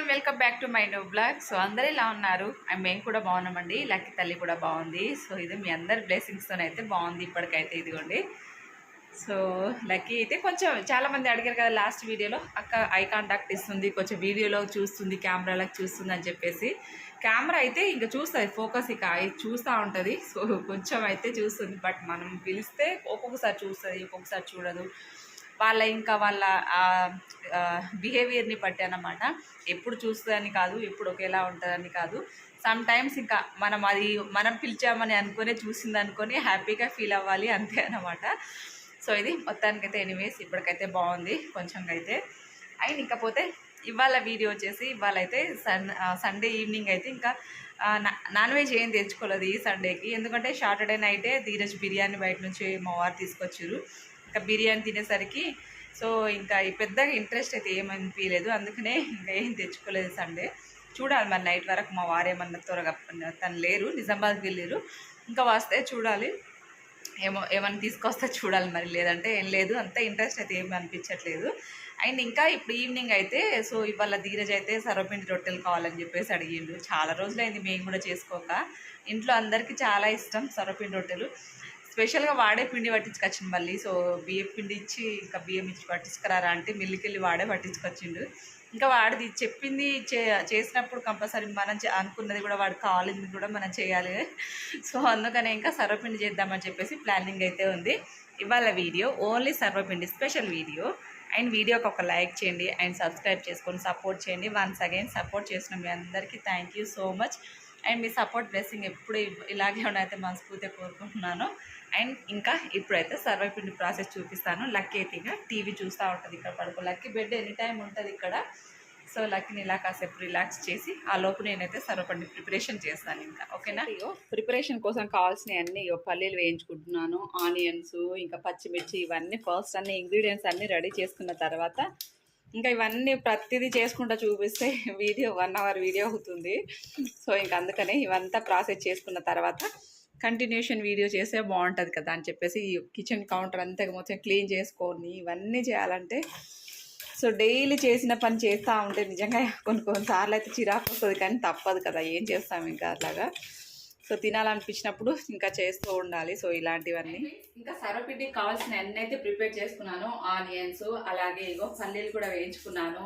One welcome back to my new blog so అందరూ ఇలా ఉన్నారు? అండ్ మేము కూడా బాగున్నామండి. లక్కీ తల్లి కూడా బాగుంది. సో ఇది మీ అందరి బ్లెస్సింగ్స్తో అయితే బాగుంది ఇప్పటికైతే ఇదిగోండి. సో లక్కీ అయితే కొంచెం చాలామంది అడిగారు కదా లాస్ట్ వీడియోలో అక్క ఐ కాంటాక్ట్ ఇస్తుంది కొంచెం వీడియోలో చూస్తుంది కెమెరాలకు చూస్తుంది అని చెప్పేసి. కెమెరా అయితే ఇంకా చూస్తుంది ఫోకస్ ఇక చూస్తూ ఉంటుంది. సో కొంచెం అయితే చూస్తుంది బట్ మనం పిలిస్తే ఒక్కొక్కసారి చూస్తుంది ఒక్కొక్కసారి చూడదు. వాళ్ళ ఇంకా వాళ్ళ బిహేవియర్ని బట్టి అనమాట ఎప్పుడు చూస్తుందని కాదు ఎప్పుడు ఒకేలా ఉంటుందని కాదు. సమ్ టైమ్స్ ఇంకా మనం అది మనం పిలిచామని అనుకునే చూసింది అనుకొని హ్యాపీగా ఫీల్ అవ్వాలి అంతే అనమాట సో ఇది మొత్తానికైతే ఎనీవేస్ ఇప్పటికైతే బాగుంది కొంచెం అయితే అండ్ ఇంకపోతే ఇవాళ వీడియో వచ్చేసి ఇవాళ అయితే సన్ సండే ఈవినింగ్ అయితే ఇంకా నా- నాన్ వెజ్ ఏం తెచ్చుకోలేదు ఈ సండేకి ఎందుకంటే సాటర్డే నైటే ధీరజ్ బిర్యానీ బయట నుంచి మా వారు తీసుకొచ్చారు. ఇంకా బిర్యానీ తినేసరికి సో ఇంకా పెద్దగా ఇంట్రెస్ట్ అయితే ఏమనిపించలేదు అందుకనే ఇంకా ఏం తెచ్చుకోలేదు సండే చూడాలి మరి నైట్ వరకు మా వారు ఏమన్నా త్వరగా తను లేరు నిజామాబాద్కి వెళ్ళారు ఇంకా వస్తే చూడాలి. ఏమో ఏమైనా తీసుకొస్తే చూడాలి మరి. లేదంటే ఏం లేదు. అంత ఇంట్రెస్ట్ అయితే ఏమి అనిపించట్లేదు. అండ్ ఇంకా ఇప్పుడు ఈవినింగ్ అయితే సో ఇవాళ ధీరజ్ అయితే సర్వపిండి రొట్టెలు కావాలని చెప్పేసి అడిగిండు. చాలా రోజులైంది మేము కూడా చేసుకోక. ఇంట్లో అందరికీ చాలా ఇష్టం సర్వపిండి రొట్టెలు. స్పెషల్గా వాడే పిండి పట్టించుకొచ్చిండు మళ్ళీ. సో బియ్యం పిండి ఇచ్చి ఇంకా బియ్యం ఇచ్చి పట్టించుకురారా అంటే మిల్లికెళ్ళి వాడే పట్టించుకొచ్చిండు. ఇంకా వాడిది చెప్పింది చే చేసినప్పుడు కంపల్సరీ మనం చే- అనుకున్నది కూడా వాడు కావాలింది కూడా మనం చేయాలి. సో అందుకనే ఇంకా సర్వపిండి చేద్దామని చెప్పేసి ప్లానింగ్ అయితే ఉంది. ఇవాళ వీడియో ఓన్లీ సర్వపిండి స్పెషల్ వీడియో. అండ్ వీడియోకి ఒక లైక్ చేయండి అండ్ సబ్స్క్రైబ్ చేసుకొని సపోర్ట్ చేయండి. వన్స్ అగైన్ సపోర్ట్ చేసిన మీ అందరికీ thank you so much. And me support blessing ఎప్పుడు ఇలాగే ఉండైతే మనస్ఫూర్తిగా కోరుకుంటున్నాను. అండ్ ఇంకా ఇప్పుడైతే సర్వపిండి ప్రాసెస్ చూపిస్తాను. లక్కీ అయితే టీవీ చూస్తూ ఉంటుంది ఇక్కడ పడుకో. లక్కీ బెడ్ ఎనీ టైం ఉంటుంది ఇక్కడ. సో లక్కీని ఇలా కాసేపు రిలాక్స్ చేసి ఆ లోపు నేనైతే సర్వపిండి ప్రిపరేషన్ చేస్తాను ఇంకా. ఓకేనా? ఇగో ప్రిపరేషన్ కోసం కావాల్సినవి అన్నీ ఇగో పల్లీలు వేయించుకుంటున్నాను ఆనియన్స్ ఇంకా పచ్చిమిర్చి ఇవన్నీ ఫస్ట్ అన్ని ఇంగ్రీడియంట్స్ అన్నీ రెడీ చేసుకున్న తర్వాత ఇంకా ఇవన్నీ ప్రతిదీ చేసుకుంటా చూపిస్తే వీడియో వన్ అవర్ వీడియో అవుతుంది. సో ఇంకా అందుకనే ఇవంతా ప్రాసెస్ చేసుకున్న తర్వాత కంటిన్యూషన్ వీడియో చేస్తే బాగుంటుంది కదా అని చెప్పేసి ఈ కిచెన్ కౌంటర్ అంతా మొత్తం క్లీన్ చేసుకొని ఇవన్నీ చేయాలంటే సో డైలీ చేసిన పని చేస్తూ ఉంటే నిజంగా కొన్ని కొన్నిసార్లు అయితే చిరాకు వస్తుంది కానీ తప్పదు కదా ఏం చేస్తాం ఇంకా అట్లాగా. సో తినాలనిపించినప్పుడు ఇంకా చేస్తూ ఉండాలి. సో ఇలాంటివన్నీ. ఇంకా సర్వపిండికి కావాల్సిన అన్ని అయితే ప్రిపేర్ చేసుకున్నాను. ఆనియన్స్ అలాగే ఇగో పల్లీలు కూడా వేయించుకున్నాను.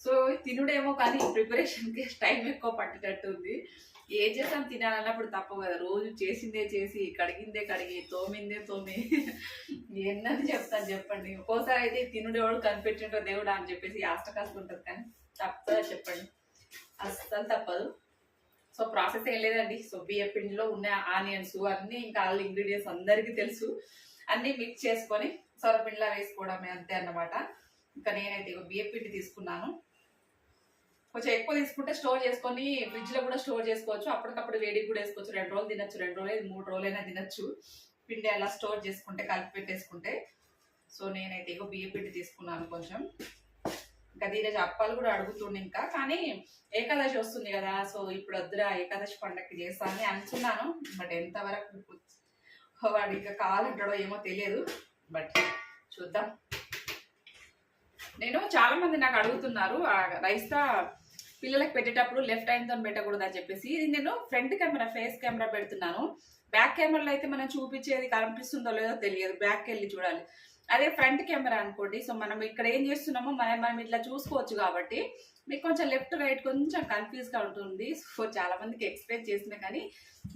సో తినుడేమో కానీ ప్రిపరేషన్కి టైం ఎక్కువ పట్టేటట్టు ఉంది ఏం చేస్తాం? తినాలన్నప్పుడు తప్పవు కదా. రోజు చేసిందే చేసి కడిగిందే కడిగి తోమిందే తోమి. ఎన్నది చెప్తాను చెప్పండి. ఒక్కోసారి అయితే తినుడేవాడు కనిపెట్టింటో దేవుడు అని చెప్పేసి ఆస్త ఉంటుంది కానీ తప్పదా చెప్పండి. అస్సలు తప్పదు. సో ప్రాసెస్ ఏం లేదండి. సో బియ్య పిండిలో ఉన్న ఆనియన్స్ అన్నీ ఇంకా ఆల్ ఇంగ్రీడియంట్స్ అందరికీ తెలుసు. అన్నీ మిక్స్ చేసుకొని సొరపిండిలా వేసుకోవడమే అంతే అన్నమాట. ఇంకా నేనైతే ఇక బియ్య పిండి తీసుకున్నాను. కొంచెం ఎక్కువ తీసుకుంటే స్టోర్ చేసుకొని ఫ్రిడ్జ్లో కూడా స్టోర్ చేసుకోవచ్చు. అప్పటికప్పుడు వేడికి కూడా వేసుకోవచ్చు. రెండు రోజులు తినచ్చు. రెండు రోజులు మూడు రోజులైనా తినచ్చు. పిండి అలా స్టోర్ చేసుకుంటే కలిపి పెట్టేసుకుంటే. సో నేనైతే ఇగో బియ్య పిండి తీసుకున్నాను కొంచెం. ఇంకా దీని అప్పాలు కూడా అడుగుతుండే ఇంకా. కానీ ఏకాదశి వస్తుంది కదా. సో ఇప్పుడు వద్దురా ఏకాదశి పండగకి చేస్తానని అనుకున్నాను. బట్ ఎంతవరకు వాడు ఇంకా కావాలంటాడో ఏమో తెలియదు. బట్ చూద్దాం. నేను చాలా మంది నాకు అడుగుతున్నారు రైస్తా పిల్లలకు పెట్టేటప్పుడు లెఫ్ట్ హ్యాండ్తో పెట్టకూడదు అని చెప్పేసి ఇది నేను ఫ్రంట్ కెమెరా ఫేస్ కెమెరా పెడుతున్నాను. బ్యాక్ కెమెరాలో అయితే మనం చూపించేది కనిపిస్తుందో లేదో తెలియదు. బ్యాక్ వెళ్ళి చూడాలి. అదే ఫ్రంట్ కెమెరా అనుకోండి. సో మనం ఇక్కడ ఏం చేస్తున్నామో మనం మనం ఇట్లా చూసుకోవచ్చు కాబట్టి మీకు కొంచెం లెఫ్ట్ రైట్ కొంచెం కన్ఫ్యూజ్గా ఉంటుంది. సో చాలా మందికి ఎక్స్ప్లెయిన్ చేసిన కానీ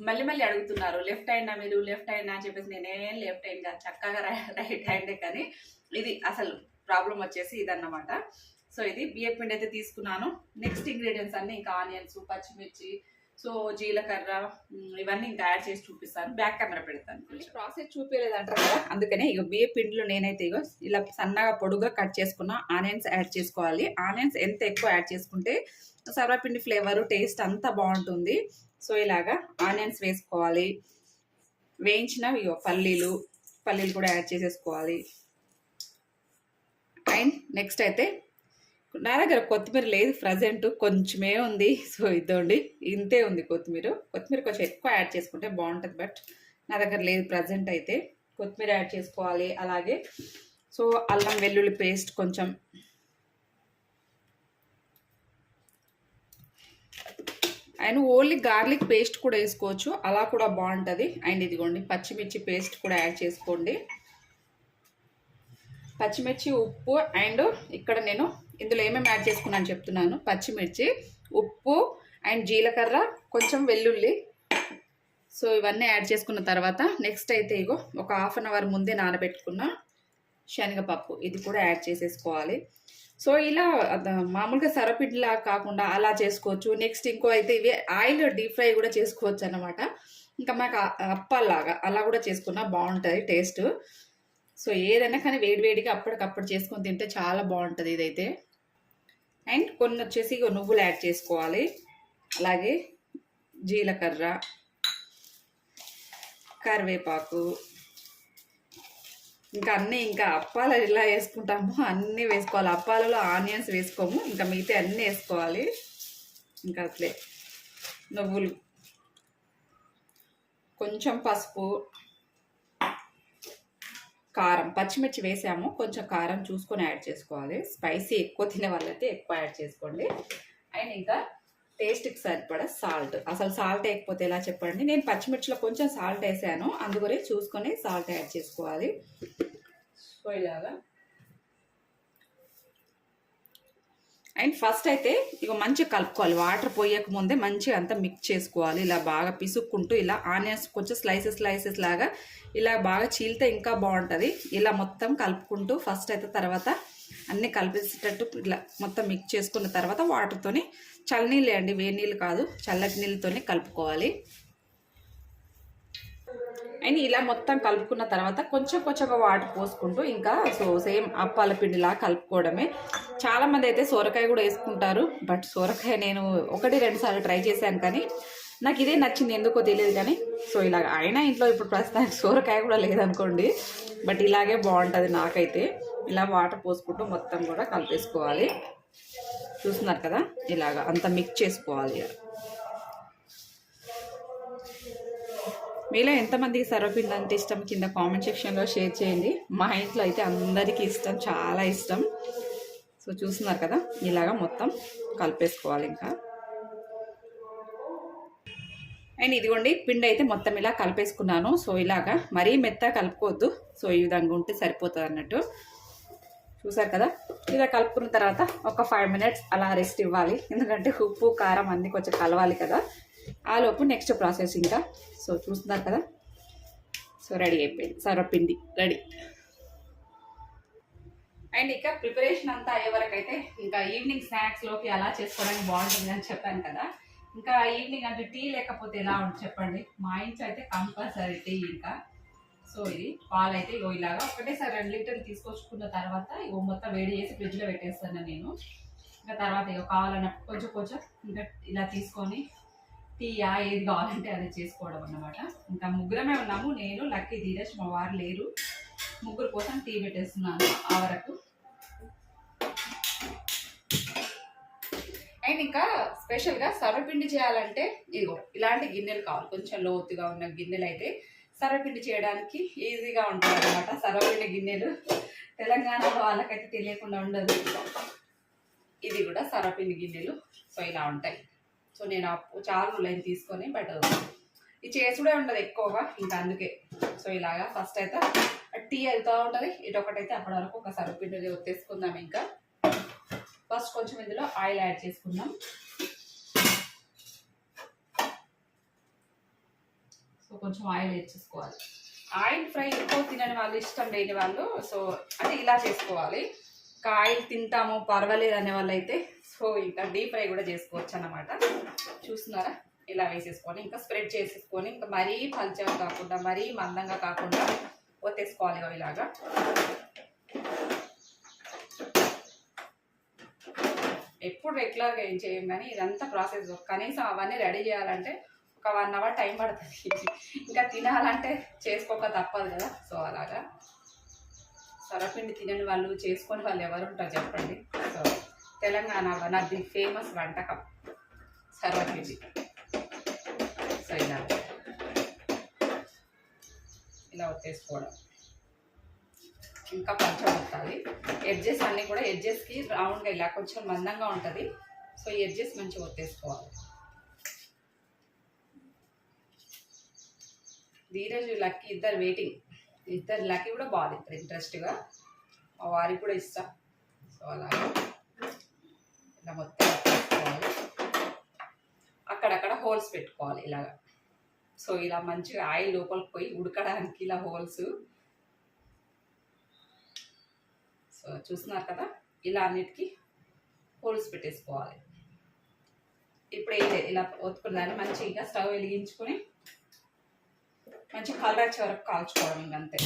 మళ్ళీ మళ్ళీ అడుగుతున్నారు లెఫ్ట్ హ్యాండ్ మీరు? లెఫ్ట్ హ్యాండ్ అని చెప్పేసి నేనేం లెఫ్ట్ హ్యాండ్ కాదు. చక్కగా రైట్ హ్యాండే కానీ ఇది అసలు ప్రాబ్లం వచ్చేసి ఇదన్నమాట. సో ఇది బియ్యం పిండి అయితే తీసుకున్నాను. నెక్స్ట్ ఇంగ్రీడియంట్స్ అన్ని ఇంకా ఆనియన్స్ పచ్చిమిర్చి సో జీలకర్ర ఇవన్నీ ఇంకా యాడ్ చేసి చూపిస్తాను. బ్యాక్ కెమెరా పెడతాను. ప్రాసెస్ చూపించలేదు అంటారు కదా? అందుకనే ఇక బియ్య పిండిలో నేనైతే ఇగో ఇలా సన్నగా పొడుగా కట్ చేసుకున్న ఆనియన్స్ యాడ్ చేసుకోవాలి. ఆనియన్స్ ఎంత ఎక్కువ యాడ్ చేసుకుంటే సర్వపిండి ఫ్లేవర్ టేస్ట్ అంతా బాగుంటుంది. సో ఇలాగా ఆనియన్స్ వేసుకోవాలి. వేయించిన ఇగో పల్లీలు పల్లీలు కూడా యాడ్ చేసేసుకోవాలి. అండ్ నెక్స్ట్ అయితే నా దగ్గర కొత్తిమీర లేదు ప్రజెంట్ కొంచెమే ఉంది. సో ఇదండి. ఇంతే ఉంది కొత్తిమీర. కొత్తిమీర కొంచెం ఎక్కువ యాడ్ చేసుకుంటే బాగుంటుంది బట్ నా దగ్గర లేదు ప్రజెంట్ అయితే. కొత్తిమీర యాడ్ చేసుకోవాలి. అలాగే సో అల్లం వెల్లుల్లి పేస్ట్ కొంచెం అండ్ ఓన్లీ గార్లిక్ పేస్ట్ కూడా వేసుకోవచ్చు. అలా కూడా బాగుంటుంది. అండ్ ఇదిగోండి పచ్చిమిర్చి పేస్ట్ కూడా యాడ్ చేసుకోండి. పచ్చిమిర్చి ఉప్పు అండ్ ఇక్కడ నేను ఇందులో ఏమేమి యాడ్ చేసుకున్నాను చెప్తున్నాను. పచ్చిమిర్చి ఉప్పు అండ్ జీలకర్ర కొంచెం వెల్లుల్లి. సో ఇవన్నీ యాడ్ చేసుకున్న తర్వాత నెక్స్ట్ అయితే ఇగో ఒక హాఫ్ అన్ అవర్ ముందే నానబెట్టుకున్న శనగపప్పు. ఇది కూడా యాడ్ చేసేసుకోవాలి. సో ఇలా మామూలుగా సరపిడిలా కాకుండా అలా చేసుకోవచ్చు. నెక్స్ట్ ఇంకో అయితే ఇవి ఆయిల్ డీప్ ఫ్రై కూడా చేసుకోవచ్చు అనమాట ఇంకా మాకు అప్పలాగా అలా కూడా చేసుకున్నా బాగుంటుంది టేస్ట్. సో ఏదైనా కానీ వేడివేడిగా అప్పటికప్పుడు చేసుకొని తింటే చాలా బాగుంటుంది ఇదైతే. అండ్ కొన్ని వచ్చేసి నువ్వులు యాడ్ చేసుకోవాలి. అలాగే జీలకర్ర కరివేపాకు ఇంకా అన్నీ ఇంకా అప్పాలు ఎలా వేసుకుంటామో అన్నీ వేసుకోవాలి. అప్పాలలో ఆనియన్స్ వేసుకోము ఇంకా మిగతా అన్నీ వేసుకోవాలి. ఇంకా అట్లే నువ్వులు. కొంచెం పసుపు కారం పచ్చిమిర్చి వేసాము. కొంచెం కారం చూసుకొని యాడ్ చేసుకోవాలి. స్పైసీ ఎక్కువ తినే వాళ్ళైతే ఎక్కువ యాడ్ చేసుకోండి. అండ్ ఇంకా టేస్ట్కి సరిపడా సాల్ట్. అసలు సాల్ట్ వేయకపోతే ఎలా చెప్పండి? నేను పచ్చిమిర్చిలో కొంచెం సాల్ట్ వేసాను. అందుకనే చూసుకొని సాల్ట్ యాడ్ చేసుకోవాలి. సో ఇలాగా అండ్ ఫస్ట్ అయితే ఇక మంచిగా కలుపుకోవాలి. వాటర్ పోయక ముందే మంచిగా అంతా మిక్స్ చేసుకోవాలి. ఇలా బాగా పిసుక్కుంటూ ఇలా ఆనియన్స్ కొంచెం స్లైసెస్ స్లైసెస్ లాగా ఇలా బాగా చీలితే ఇంకా బాగుంటుంది. ఇలా మొత్తం కలుపుకుంటూ ఫస్ట్ అయితే తర్వాత అన్నీ కలిపేసేటట్టు ఇలా మొత్తం మిక్స్ చేసుకున్న తర్వాత వాటర్తోని చల్లనీళ్ళు అండి. వేడి నీళ్ళు కాదు. చల్లటి నీళ్ళతోనే కలుపుకోవాలి. అండ్ ఇలా మొత్తం కలుపుకున్న తర్వాత కొంచెం కొంచెంగా వాటర్ పోసుకుంటూ ఇంకా సో సేమ్ అప్పాల పిండిలా కలుపుకోవడమే. చాలామంది అయితే సొరకాయ కూడా వేసుకుంటారు బట్ సొరకాయ నేను ఒకటి రెండు సార్లు ట్రై చేశాను కానీ నాకు ఇదే నచ్చింది ఎందుకో తెలియదు కానీ. సో ఇలాగ అయినా ఇంట్లో ఇప్పుడు ప్రస్తుతానికి సొరకాయ కూడా లేదనుకోండి బట్ ఇలాగే బాగుంటుంది నాకైతే. ఇలా వాటర్ పోసుకుంటూ మొత్తం కూడా కలిపేసుకోవాలి. చూస్తున్నారు కదా ఇలాగ అంత మిక్స్ చేసుకోవాలి. మీలో ఎంతమందికి సర్వపిండి అంటే ఇష్టం? కింద కామెంట్ సెక్షన్లో షేర్ చేయండి. మా ఇంట్లో అయితే అందరికీ ఇష్టం చాలా ఇష్టం. సో చూస్తున్నారు కదా ఇలాగా మొత్తం కలిపేసుకోవాలి ఇంకా. అండ్ ఇదిగోండి పిండి అయితే మొత్తం ఇలా కలిపేసుకున్నాను. సో ఇలాగా మరీ మెత్త కలుపుకోవద్దు. సో ఈ విధంగా ఉంటే సరిపోతుంది అన్నట్టు. చూసారు కదా ఇలా కలుపుకున్న తర్వాత ఒక ఫైవ్ మినిట్స్ అలా రెస్ట్ ఇవ్వాలి. ఎందుకంటే ఉప్పు కారం అన్నీ కొంచెం కలవాలి కదా. ఆ లోపు నెక్స్ట్ ప్రాసెస్ ఇంకా. సో చూస్తున్నారు కదా? సో రెడీ అయిపోయింది. సర్వపిండి రెడీ అండ్ ఇక ప్రిపరేషన్ అంతా అయ్యే వరకు అయితే ఇంకా ఈవినింగ్ స్నాక్స్లోకి అలా చేసుకోవడానికి బాగుంటుంది అని చెప్పాను కదా. ఇంకా ఈవినింగ్ అంటే టీ లేకపోతే ఎలా ఉంటుంది చెప్పండి? మా ఇంట్లో అయితే కంపల్సరీ టీ ఇంకా. సో ఇది పాలు అయితే ఇగో ఇలాగా ఒకటేసారి రెండు లీటర్లు తీసుకొచ్చుకున్న తర్వాత ఇగో మొత్తం వేడి చేసి ఫ్రిడ్జ్లో పెట్టేస్తాను నేను. ఇంకా తర్వాత ఇక కావాలన్నప్పుడు కొంచెం కొంచెం ఇంకా ఇలా తీసుకొని టీయా ఏది కావాలంటే అది చేసుకోవడం అన్నమాట. ఇంకా ముగ్గురమే ఉన్నాము. నేను లక్కీ ధీరజ్ మా వారు లేరు. ముగ్గురు కోసం టీ పెట్టేస్తున్నాను ఆ వరకు. అండ్ ఇంకా స్పెషల్గా సర్వపిండి చేయాలంటే ఇదిగో ఇలాంటి గిన్నెలు కావాలి. కొంచెం లోతుగా ఉన్న గిన్నెలు అయితే సర్వపిండి చేయడానికి ఈజీగా ఉంటుంది అనమాట సర్వపిండి గిన్నెలు. తెలంగాణలో వాళ్ళకైతే తెలియకుండా ఉండదు. ఇది కూడా సర్వపిండి గిన్నెలు. సో ఇలా ఉంటాయి. సో నేను అప్పు చాలా లైన్ తీసుకొని బట్ ఇది చేసుడే ఉండదు ఎక్కువగా ఇంకా అందుకే. సో ఇలాగా ఫస్ట్ అయితే టీ వెళ్తూ ఉంటుంది ఇటు ఒకటైతే అప్పటి వరకు ఒక సరుపిండి ఒత్తేసుకుందాం ఇంకా. ఫస్ట్ కొంచెం ఇందులో ఆయిల్ యాడ్ చేసుకుందాం. సో కొంచెం ఆయిల్ యాడ్ చేసుకోవాలి. ఆయిల్ ఫ్రై ఎక్కువ తినని వాళ్ళు ఇష్టం లేని వాళ్ళు సో అంటే ఇలా చేసుకోవాలి. ఇంకా ఆయిల్ తింటాము పర్వాలేదు అనే వాళ్ళు అయితే సో ఇంకా డీప్ ఫ్రై కూడా చేసుకోవచ్చు అన్నమాట చూస్తున్నారా? ఇలా వేసేసుకొని ఇంకా స్ప్రెడ్ చేసేసుకొని ఇంకా మరీ పల్చగా కాకుండా మరీ మందంగా కాకుండా ఒత్తేసుకోవాలి ఇలాగా. ఎప్పుడు రెగ్యులర్గా ఏం చేయం కానీ ఇదంతా ప్రాసెస్. కనీసం అవన్నీ రెడీ చేయాలంటే ఒక వన్ అవర్ టైం పడుతుంది. ఇంకా తినాలంటే చేసుకోక తప్పదు కదా. సో అలాగా. సొరపిండి తినని వాళ్ళు చేసుకొని వాళ్ళు ఎవరు ఉంటారు చెప్పండి. సో తెలంగాణలో నాది ఫేమస్ వంటకం సర్వపిండి సో ఇలా ఇలా వచ్చేసుకోవడం ఇంకా కొంచెం వస్తుంది ఎడ్జెస్ అన్నీ కూడా ఎడ్జెస్కి రౌండ్గా ఇలా కొంచెం మందంగా ఉంటుంది. సో ఎడ్జెస్ మంచిగా వచ్చేసుకోవాలి ధీరజు లక్కీ ఇద్దరు వెయిటింగ్. ఇద్దరు లక్కీ కూడా బాగుంది. ఇంట్రెస్ట్గా. మా వారికి కూడా ఇష్టం. సో అలాగే. ఇలా మొత్తం పెట్టుకోవాలి అక్కడక్కడ హోల్స్ పెట్టుకోవాలి ఇలాగ. సో ఇలా మంచిగా ఆయిల్ లోపలికి పోయి ఉడకడానికి ఇలా హోల్స్. సో చూస్తున్నారు కదా? ఇలా అన్నిటికీ హోల్స్ పెట్టేసుకోవాలి. ఇప్పుడు ఏం ఇలా ఒత్తుకున్నాను. మంచిగా స్టవ్ వెలిగించుకొని మంచి కలర్ వచ్చే వరకు కాల్చుకోవడం ఇంకంతే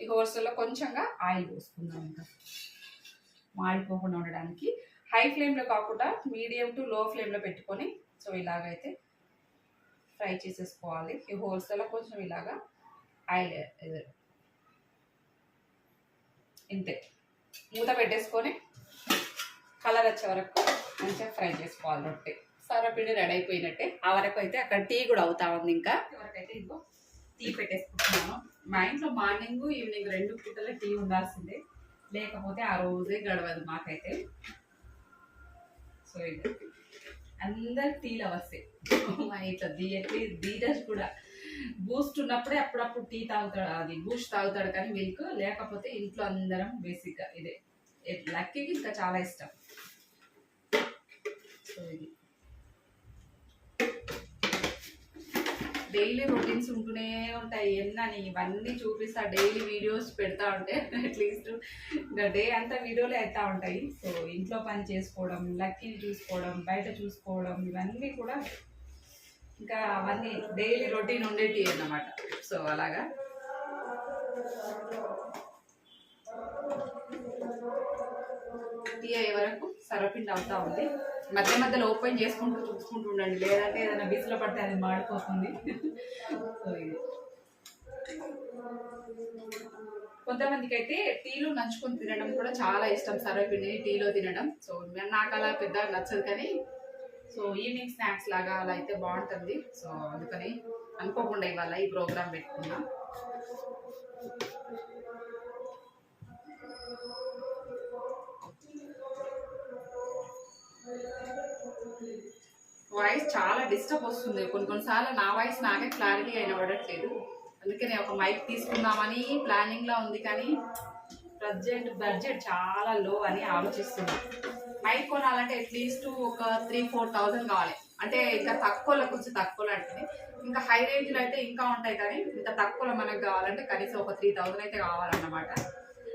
ఈ హోల్స్లో కొంచెంగా ఆయిల్ పోసుకుందాం ఇంకా. మాడిపోకుండా ఉండడానికి హై ఫ్లేమ్లో కాకుండా మీడియం టు లో ఫ్లేమ్లో పెట్టుకొని సో ఇలాగైతే ఫ్రై చేసేసుకోవాలి. ఈ హోల్స్లో కొంచెం ఇలాగా ఆయిల్ ఇంతే. మూత పెట్టేసుకొని కలర్ వచ్చే వరకు మంచిగా ఫ్రై చేసుకోవాలి రొట్టె. సరపిండి రెడీ అయిపోయినట్టే. ఆ వరకు అయితే అక్కడ టీ కూడా అవుతా ఉంది ఇంకా. వరకైతే ఇదిగో టీ పెట్టేసుకుంటున్నాను. మా ఇంట్లో మార్నింగ్ ఈవినింగ్ రెండు పూటలే టీ ఉండాల్సిందే. లేకపోతే ఆ రోజే గడవదు మాకైతే. సో ఇది. అందరు టీలు వస్తాయి ఇట్లా దియట్లీ ధీరజ్ కూడా. బూస్ట్ ఉన్నప్పుడే అప్పుడప్పుడు టీ తాగుతాడు అది బూస్ట్ తాగుతాడు కానీ మిల్క్ లేకపోతే ఇంట్లో అందరం బేసిక్గా ఇదే. లక్కీకి ఇంకా చాలా ఇష్టం. సో ఇది. డైలీ రొటీన్స్ ఉంటూనే ఉంటాయి. ఎన్నని ఇవన్నీ చూపిస్తా డైలీ వీడియోస్ పెడతా ఉంటే అట్లీస్ట్ డే అంతా వీడియోలే అవుతా ఉంటాయి. సో ఇంట్లో పని చేసుకోవడం లక్కీని చూసుకోవడం బయట చూసుకోవడం ఇవన్నీ కూడా ఇంకా అవన్నీ డైలీ రొటీన్ ఉండేటి అన్నమాట. సో అలాగా. టీ అయ్యే వరకు సరపిండి అవుతా ఉంది. మధ్య మధ్యలో ఓపెన్ చేసుకుంటూ చూసుకుంటూ ఉండండి. లేదంటే ఏదైనా బీచ్లో పడితే అది మాడిపోతుంది. సో ఇది. కొంతమందికి అయితే టీలో నంచుకొని తినడం కూడా చాలా ఇష్టం. సర్వపిండిని టీలో తినడం. సో నాకు అలా పెద్దగా నచ్చదు కానీ సో ఈవినింగ్ స్నాక్స్ లాగా అలా అయితే బాగుంటుంది. సో అందుకని అనుకోకుండా ఇవాళ ఈ ప్రోగ్రామ్ పెట్టుకున్నా. వాయిస్ చాలా డిస్టర్బ్ వస్తుంది. కొన్ని కొన్నిసార్లు నా వాయిస్ నాకే క్లారిటీ అయిన పడట్లేదు. అందుకే నేను ఒక మైక్ తీసుకుందామని ప్లానింగ్లో ఉంది కానీ ప్రజెంట్ బడ్జెట్ చాలా లో అని ఆలోచిస్తున్నాను మైక్ కొనాలంటే అట్లీస్ట్ ఒక త్రీ ఫోర్ థౌజండ్ కావాలి. అంటే ఇంకా తక్కువలో కొంచెం తక్కువలో అంటే ఇంకా హై రేంజ్లో అయితే ఇంకా ఉంటాయి కానీ ఇంకా తక్కువలో మనకు కావాలంటే కనీసం ఒక త్రీ థౌజండ్ అయితే కావాలన్నమాట.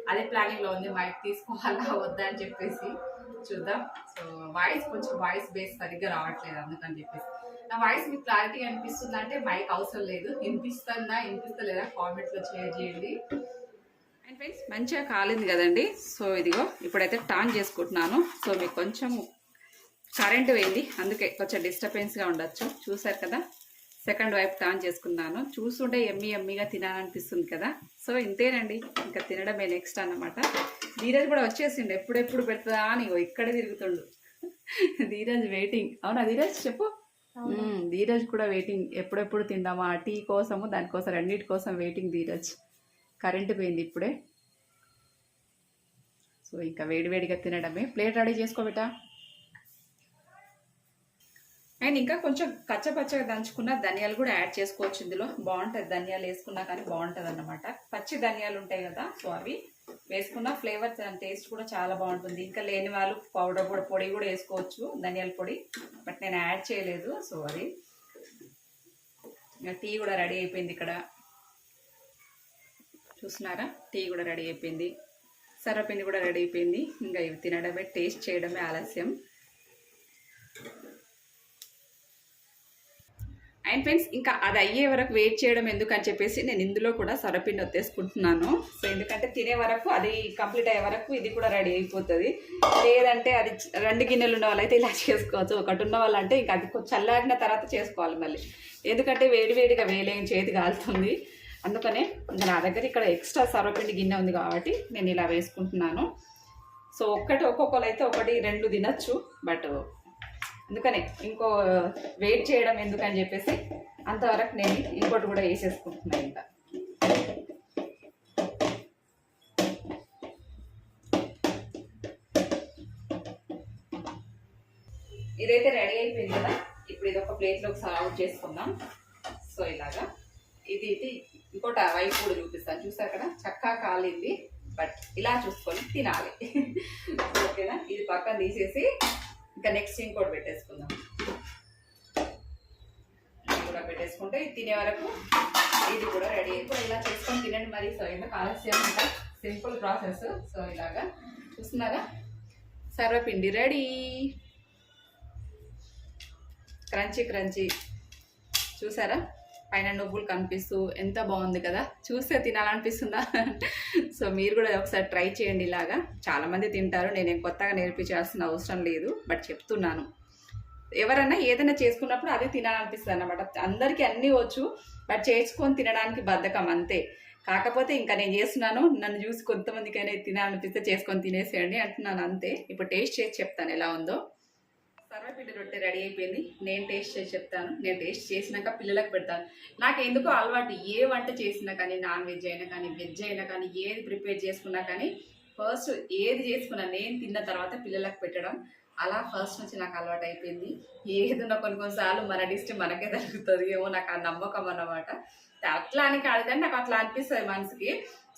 అదే ప్లానింగ్లో ఉంది. మైక్ తీసుకోవాలా వద్దా అని చెప్పేసి. చూద్దాం. సో వాయిస్ కొంచెం వాయిస్ బేస్ సరిగ్గా రావట్లేదు అందుకని చెప్పేసి. నా వాయిస్ మీకు క్లారిటీ అనిపిస్తుందా అంటే మైక్ అవసరం లేదు. వినిపిస్తుందా వినిపిస్తలేదా కామెంట్లో షేర్ చేయండి. అండ్ ఫ్రెండ్స్ మంచిగా కాలింది కదండి. సో ఇదిగో ఇప్పుడైతే టాన్ చేసుకుంటున్నాను. సో మీకు కొంచెం కరెంట్ పోయింది. అందుకే కొంచెం డిస్టర్బెన్స్గా ఉండొచ్చు. చూసారు కదా? సెకండ్ వైపు టాన్ చేసుకున్నాను. చూస్తుంటే ఎమ్మి ఎమ్మిగా తినాలనిపిస్తుంది కదా. సో ఇంతేనండి. ఇంకా తినడమే నెక్స్ట్ అన్నమాట. ధీరజ్ కూడా వచ్చేసిండు. ఎప్పుడెప్పుడు పెడుతుందా అని ఇక్కడే తిరుగుతుండు. ధీరజ్ వెయిటింగ్ అవునా ధీరజ్? చెప్పు. ధీరజ్ కూడా వెయిటింగ్ ఎప్పుడెప్పుడు తిందామా? టీ కోసము దానికోసం రెండింటి కోసం వెయిటింగ్ ధీరజ్. కరెంట్ పోయింది ఇప్పుడే. సో ఇంకా వేడివేడిగా తినడమే. ప్లేట్ రెడీ చేసుకోబెట్టా అండ్ ఇంకా కొంచెం కచ్చపచ్చగా దంచుకున్న ధనియాలు కూడా యాడ్ చేసుకోవచ్చు ఇందులో. బాగుంటుంది. ధనియాలు వేసుకున్నా కానీ బాగుంటుంది అన్నమాట. పచ్చి ధనియాలు ఉంటాయి కదా సో అవి వేసుకున్న ఫ్లేవర్ టేస్ట్ కూడా చాలా బాగుంటుంది. ఇంకా లేని వాళ్ళు పౌడర్ కూడా పొడి కూడా వేసుకోవచ్చు ధనియాల పొడి. బట్ నేను యాడ్ చేయలేదు సో అది. టీ కూడా రెడీ అయిపోయింది ఇక్కడ. చూస్తున్నారా? టీ కూడా రెడీ అయిపోయింది. సర్వపిండి కూడా రెడీ అయిపోయింది. ఇంకా ఇవి తినడమే టేస్ట్ చేయడమే ఆలస్యం. అండ్ ఫ్రెండ్స్ ఇంకా అది అయ్యే వరకు వెయిట్ చేయడం ఎందుకని చెప్పేసి నేను ఇందులో కూడా సొరపిండి వచ్చేసుకుంటున్నాను సో ఎందుకంటే తినే వరకు అది కంప్లీట్ అయ్యే వరకు ఇది కూడా రెడీ అయిపోతుంది. లేదంటే అది రెండు గిన్నెలు ఉన్న వాళ్ళైతే ఇలా చేసుకోవచ్చు. ఒకటి ఉన్న వాళ్ళంటే ఇంకా అది కొంచెం చల్లారిన తర్వాత చేసుకోవాలి మళ్ళీ. ఎందుకంటే వేడివేడిగా వేలేని చేతి కాలుతుంది. అందుకనే నా దగ్గర ఇక్కడ ఎక్స్ట్రా సర్వపిండి గిన్నె ఉంది కాబట్టి నేను ఇలా వేసుకుంటున్నాను. సో ఒక్కటి ఒక్కొక్కరు అయితే ఒకటి రెండు తినచ్చు. బట్ అందుకనే ఇంకో వెయిట్ చేయడం ఎందుకని చెప్పేసి అంతవరకు నేను ఇంకోటి కూడా వేసేసుకుంటున్నాను ఇంకా. ఇదైతే రెడీ అయిపోయింది కదా? ఇప్పుడు ఇది ఒక ప్లేట్లోకి సర్వ్ చేసుకుందాం. సో ఇలాగా. ఇది ఇది ఇంకోటి వైపు కూడా చూపిస్తాను. చూసారు కదా? చక్కగా కాలింది. బట్ ఇలా చూసుకొని తినాలి. ఓకేనా? ఇది పక్కన తీసేసి ఇంకా నెక్స్ట్ ఇంకోటి పెట్టేసుకుందాం. కూడా పెట్టేసుకుంటే ఇది తినే వరకు ఇది కూడా రెడీ అయిపోయి ఇలా చేసుకొని తినండి మరి. సో ఎందుకు ఆలస్యం ఇంకా సింపుల్ ప్రాసెస్ సో ఇలాగా. చూస్తున్నారా? సర్వపిండి రెడీ. Crunchy crunchy. చూసారా? పైన నువ్వులు కనిపిస్తూ ఎంత బాగుంది కదా. చూస్తే తినాలనిపిస్తుందా? సో మీరు కూడా ఒకసారి ట్రై చేయండి ఇలాగా. చాలామంది తింటారు. నేను కొత్తగా నేర్పించాల్సిన అవసరం లేదు. బట్ చెప్తున్నాను. ఎవరైనా ఏదైనా చేసుకున్నప్పుడు అదే తినాలనిపిస్తుంది అనమాట అందరికీ అన్నీ వచ్చు. బట్ చేసుకొని తినడానికి బద్ధకం అంతే. కాకపోతే ఇంకా నేను చేస్తున్నాను. నన్ను చూసి కొంతమందికైనా తినాలనిపిస్తే చేసుకొని తినేసేయండి అంటున్నాను అంతే. ఇప్పుడు టేస్ట్ చేసి చెప్తాను ఎలా ఉందో. సర్వపిండి రొట్టె రెడీ అయిపోయింది. నేను టేస్ట్ చేసి చెప్తాను. నేను టేస్ట్ చేసినాక పిల్లలకు పెడతాను. నాకు ఎందుకో అలవాటు. ఏ వంట చేసినా కానీ నాన్ వెజ్ అయినా కానీ వెజ్ అయినా కానీ ఏది ప్రిపేర్ చేసుకున్నా కానీ ఫస్ట్ ఏది చేసుకున్నా నేను తిన్న తర్వాత పిల్లలకు పెట్టడం. అలా ఫస్ట్ నుంచి నాకు అలవాటు అయిపోయింది ఏదైనా కొన్ని కొన్నిసార్లు మన డిస్ట్ మనకే దొరుకుతుంది ఏమో నాకు ఆ నమ్మకం అన్నమాట. అట్లా అని కాదు కానీ నాకు అట్లా అనిపిస్తుంది మనసుకి.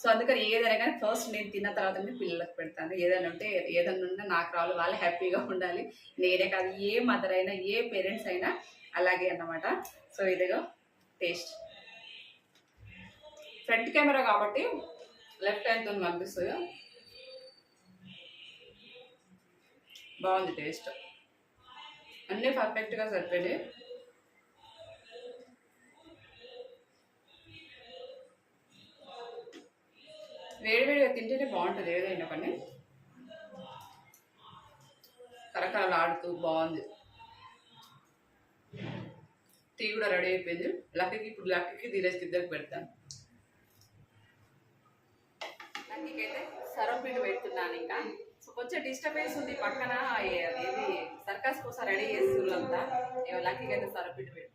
సో అందుకని ఏదైనా కానీ ఫస్ట్ నేను తిన్న తర్వాత పిల్లలకు పెడతాను. ఏదైనా ఉంటే ఏదైనా ఉంటే నాకు రావాలి వాళ్ళు హ్యాపీగా ఉండాలి. నేనే కాదు ఏ మదర్ అయినా ఏ పేరెంట్స్ అయినా అలాగే అన్నమాట. సో ఇదిగో టేస్ట్ ఫ్రంట్ కెమెరా కాబట్టి లెఫ్ట్ హ్యాండ్తో పంపిస్తుంది. బాగుంది టేస్ట్. అన్నీ పర్ఫెక్ట్గా సరిపోయాయి వేడివేడిగా తింటేనే బాగుంటుంది ఏదైనా కానీ. కరకరలాడుతూ బాగుంది. టీ కూడా రెడీ అయిపోయింది. లక్కకి ఇప్పుడు లక్కకి ధీరజ్కి ఇద్దరికి పెడతాను. లక్కీకి సర్వపిండి పెడుతున్నాను ఇంకా. కొంచెం డిస్టర్బెన్స్ ఉంది పక్కన. అది సర్కస్ కోసం రెడీ చేస్తున్నంతా. ఏమో లక్కీకి అయితే సర్వపిండి పెట్టు.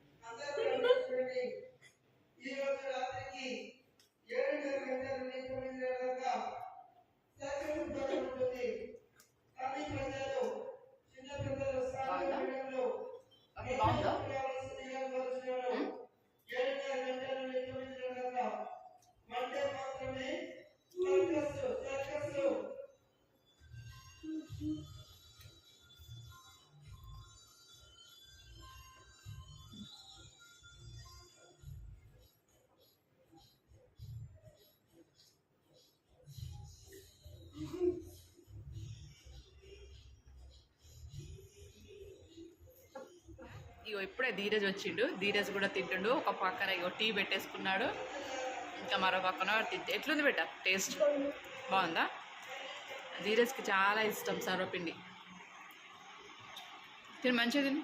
ఓకే బాగుందా? ఇగో ఇప్పుడే ధీరజ్ వచ్చిండు. ధీరజ్ కూడా తింటుండు. ఒక పక్కన ఇగో టీ పెట్టేసుకున్నాడు. ఇంకా మరో పక్కన తింటే ఎట్లుంది బెట్ట టేస్ట్ బాగుందా? ధీరజ్కి చాలా ఇష్టం సర్వపిండి. తిని మంచిగా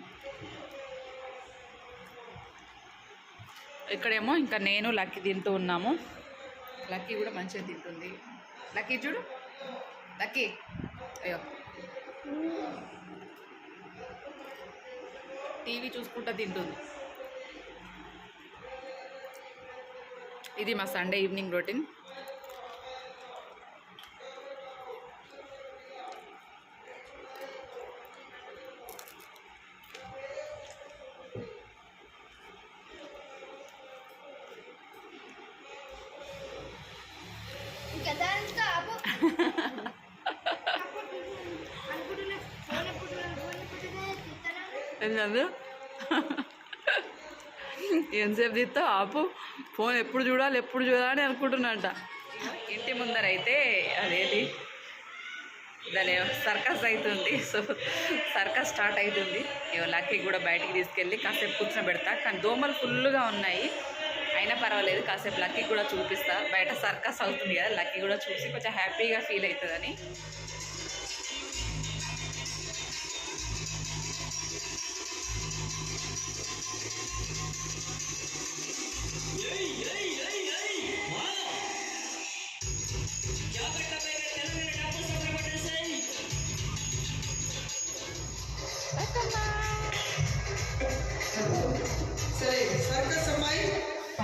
ఇక్కడేమో ఇంకా నేను లక్కీ తింటూ ఉన్నాము. లక్కీ కూడా మంచిగా తింటుంది. లక్కీ చూడు. లక్కీ. అయ్యో. టీవీ చూసుకుంటా తింటుంది. ఇది మా సండే ఈవినింగ్ రొటీన్. తిత్తనాను ఎంతసేపు తీస్తావు? ఆపు. ఫోన్ ఎప్పుడు చూడాలి ఎప్పుడు చూడాలని అనుకుంటున్నంట. ఇంటి ముందర అయితే అదేది దాని సర్కస్ అవుతుంది. సో సర్కస్ స్టార్ట్ అవుతుంది. లక్కీ కూడా బయటికి తీసుకెళ్ళి కాసేపు కూర్చోబెడతా కానీ దోమలు ఫుల్గా ఉన్నాయి. అయినా పర్వాలేదు కాసేపు లక్కీ కూడా చూపిస్తా. బయట సర్కస్ అవుతుంది కదా లక్కీ కూడా చూసి కొంచెం హ్యాపీగా ఫీల్ అవుతుందని.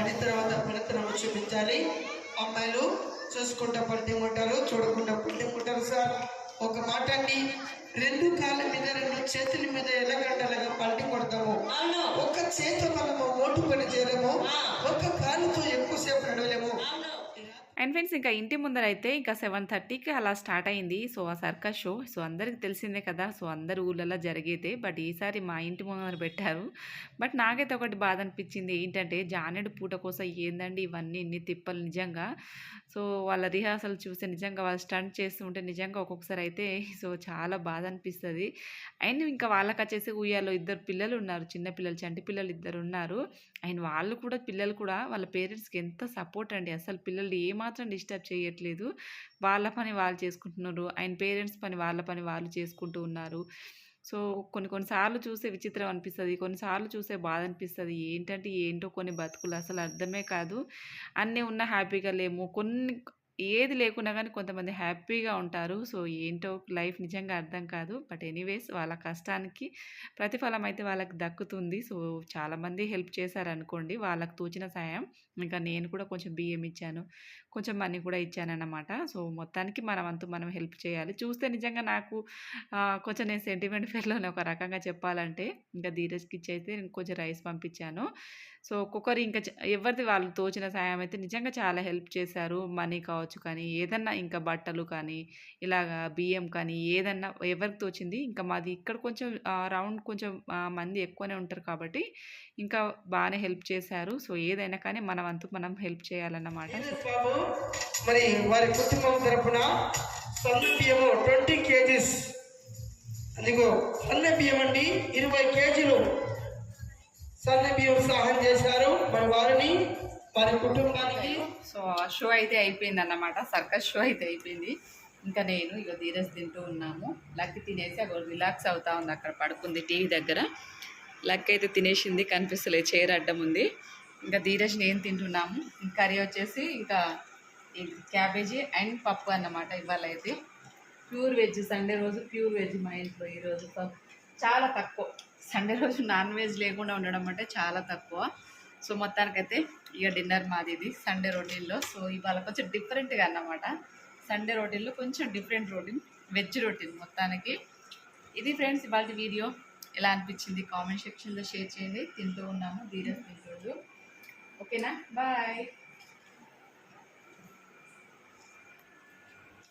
పని తర్వాత పనితనం చూపించాలి. అమ్మాయిలు చూసుకుంటా పడితేమంటారు చూడకుండా పడితేమంటారు సార్? ఒక మాట అండి. రెండు కాళ్ళ మీద రెండు చేతుల మీద ఎలాగంటలాగా పల్టి కొడతాము? ఒక్క చేతితో మనము మోటు పని చేయలేము. ఒక్క కాలుతో ఎక్కువసేపు నడవలేము. అండ్ ఫ్రెండ్స్ ఇంకా ఇంటి ముందర అయితే ఇంకా సెవెన్ థర్టీకి అలా స్టార్ట్ అయింది. సో ఆ సర్కస్ షో. సో అందరికి తెలిసిందే కదా. సో అందరు ఊళ్ళలో జరిగేదే. బట్ ఈసారి మా ఇంటి ముందర పెట్టారు. బట్ నాకైతే ఒకటి బాధ అనిపించింది. ఏంటంటే జానెడు పూట కోసం ఏందండి ఇవన్నీ ఇన్ని తిప్పలు నిజంగా. సో వాళ్ళ రిహార్సల్ చూస్తే నిజంగా వాళ్ళు స్టంట్ చేస్తుంటే నిజంగా ఒక్కొక్కసారి అయితే సో చాలా బాధ అనిపిస్తుంది అండ్ ఇంకా వాళ్ళకి వచ్చేసి ఉయ్యాలో ఇద్దరు పిల్లలు ఉన్నారు చిన్న పిల్లలు చంటి పిల్లలు ఇద్దరు ఉన్నారు అండ్ వాళ్ళు కూడా పిల్లలు కూడా వాళ్ళ పేరెంట్స్కి ఎంత సపోర్ట్ అండి. అసలు పిల్లలు ఏమాత్రం డిస్టర్బ్ చేయట్లేదు. వాళ్ళ పని వాళ్ళు చేసుకుంటున్నారు. అండ్ పేరెంట్స్ పని వాళ్ళ పని వాళ్ళు చేసుకుంటూ ఉన్నారు. సో కొన్ని కొన్నిసార్లు చూసే విచిత్రం అనిపిస్తుంది. కొన్నిసార్లు చూసే బాధ అనిపిస్తుంది. ఏంటంటే ఏంటో కొన్ని బతుకులు అసలు అర్థమే కాదు. అన్నీ ఉన్న హ్యాపీగా లేము. కొన్ని ఏది లేకున్నా కానీ కొంతమంది హ్యాపీగా ఉంటారు. సో ఏంటో లైఫ్ నిజంగా అర్థం కాదు. బట్ ఎనీవేస్ వాళ్ళ కష్టానికి ప్రతిఫలం అయితే వాళ్ళకి దక్కుతుంది. సో చాలామంది హెల్ప్ చేశారనుకోండి వాళ్ళకి తోచిన సాయం ఇంకా నేను కూడా కొంచెం బియ్యం ఇచ్చాను. కొంచెం మనీ కూడా ఇచ్చానన్నమాట. సో మొత్తానికి మనం అంతా మనం హెల్ప్ చేయాలి. చూస్తే నిజంగా నాకు కొంచెం నేను సెంటిమెంట్ ఫేర్లోనే ఒక రకంగా చెప్పాలంటే ఇంకా ధీరజ్కి ఇచ్చి అయితే నేను కొంచెం రైస్ పంపించాను. సో ఒక్కొక్కరు ఇంకా ఎవరిది వాళ్ళు తోచిన సాయం అయితే నిజంగా చాలా హెల్ప్ చేశారు. మనీ కావచ్చు కానీ ఏదన్నా ఇంకా బట్టలు కానీ ఇలాగా బియ్యం కానీ ఏదన్నా ఎవరికి తోచింది ఇంకా మాది ఇక్కడ కొంచెం రౌండ్ కొంచెం మంది ఎక్కువనే ఉంటారు కాబట్టి ఇంకా బాగానే హెల్ప్ చేశారు. సో ఏదైనా కానీ మనం అంతు మనం హెల్ప్ చేయాలన్నమాట. మరి వారి కుటుంబం తరపున సన్న బియ్యము ట్వంటీ కేజీస్. అదిగో సన్న బియ్యం అండి ఇరవై కేజీలు. సన్న బియ్యం సహాయం చేశారు మరి వారిని వారి కుటుంబానికి. సో ఆ షో అయితే అయిపోయింది అన్నమాట సర్కస్ షో అయితే అయిపోయింది. ఇంకా నేను ఇక ధీరజ్ తింటూ ఉన్నాము. లక్కి తినేసి అక్కడ రిలాక్స్ అవుతా ఉంది అక్కడ పడుకుంది టీవీ దగ్గర. లక్ అయితే తినేసింది కనిపిస్తలేదు చైర్ అడ్డం ఉంది. ఇంకా ధీరజ్ నేను తింటున్నాము? కర్రీ వచ్చేసి ఇంకా ఇది క్యాబేజీ అండ్ పప్పు అన్నమాట ఇవాళ అయితే ప్యూర్ వెజ్ సండే రోజు ప్యూర్ వెజ్ మా ఇంట్లో ఈరోజు చాలా తక్కువ. సండే రోజు నాన్ వెజ్ లేకుండా ఉండడం అంటే చాలా తక్కువ. సో మొత్తానికైతే ఇక డిన్నర్ మాది ఇది సండే రొటీన్లో. సో ఇవాళ కొంచెం డిఫరెంట్గా అన్నమాట. సండే రొటీన్లో కొంచెం డిఫరెంట్ రొటీన్ వెజ్ రొటీన్ మొత్తానికి. ఇది ఫ్రెండ్స్ ఇవాళ వీడియో. ఎలా అనిపించింది? కామెంట్ సెక్షన్లో షేర్ చేయండి. తింటూ ఉన్నాము ధీరజ్ తింటూ ఓకేనా? బాయ్.